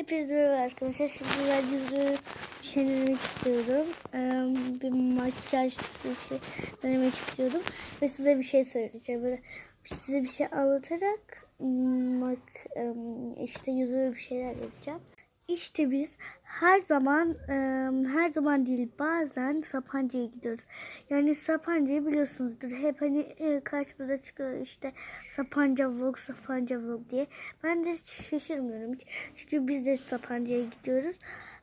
Hepinize merhaba arkadaşlar. Şimdi ben yüzü denemek istiyorum. Ee, bir makyaj şey denemek istiyorum. Ve size bir şey söyleyeceğim. Böyle size bir şey anlatarak em, işte yüzüme bir şeyler yapacağım. İşte biz her zaman em, her zaman değil bazen Sapanca'ya gidiyoruz. Yani Sapanca'yı biliyorsunuzdur. Hep hani e, karşımıza çıkıyor işte Sapanca vlog, Sapanca vlog diye. Ben de şaşırmıyorum hiç. Çünkü biz de Sapanca'ya gidiyoruz.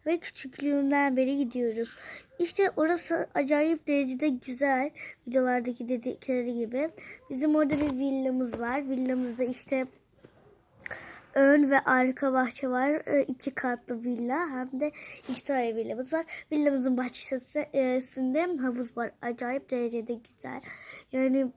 Ve küçüklüğümden beri gidiyoruz. İşte orası acayip derecede güzel. Videolardaki dedikleri gibi. Bizim orada bir villamız var. Villamızda işte ön ve arka bahçe var. İki katlı villa hem de iki tane villamız var. Villamızın bahçesinde havuz var. Acayip derecede güzel. Yani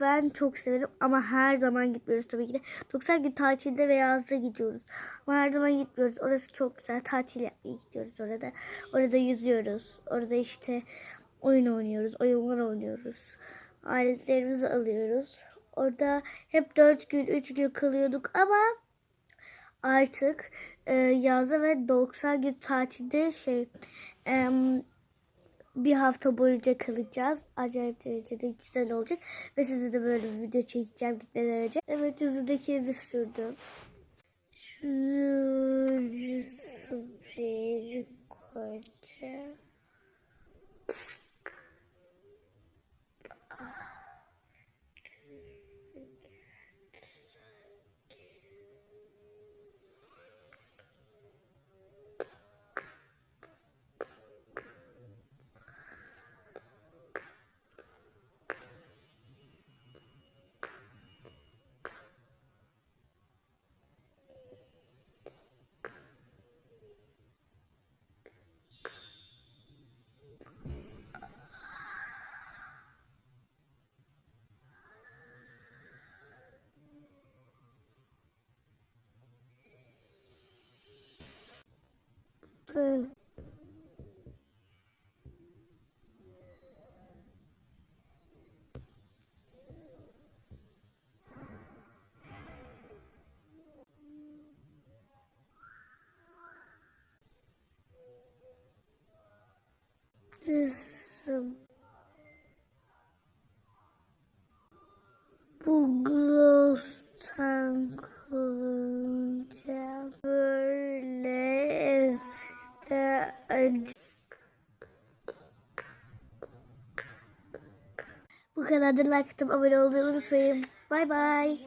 ben çok severim ama her zaman gitmiyoruz tabii ki de. 90 gün tatilde ve yazda gidiyoruz. Ama her zaman gitmiyoruz. Orası çok güzel. Tatil yapmaya gidiyoruz orada. Orada yüzüyoruz. Orada işte oyun oynuyoruz. Oyunlar oynuyoruz. Aletlerimizi alıyoruz. Orada hep 4 gün 3 gün kalıyorduk ama artık e, yazda ve 90 gün tatilde şey em, bir hafta boyunca kalacağız. Acayip derecede güzel olacak. Ve size de böyle bir video çekeceğim gitmeden önce. Evet yüzümdekini de sürdüm. isso Bug. Bu kadar da like atıp abone olmayı unutmayın. Bay bay.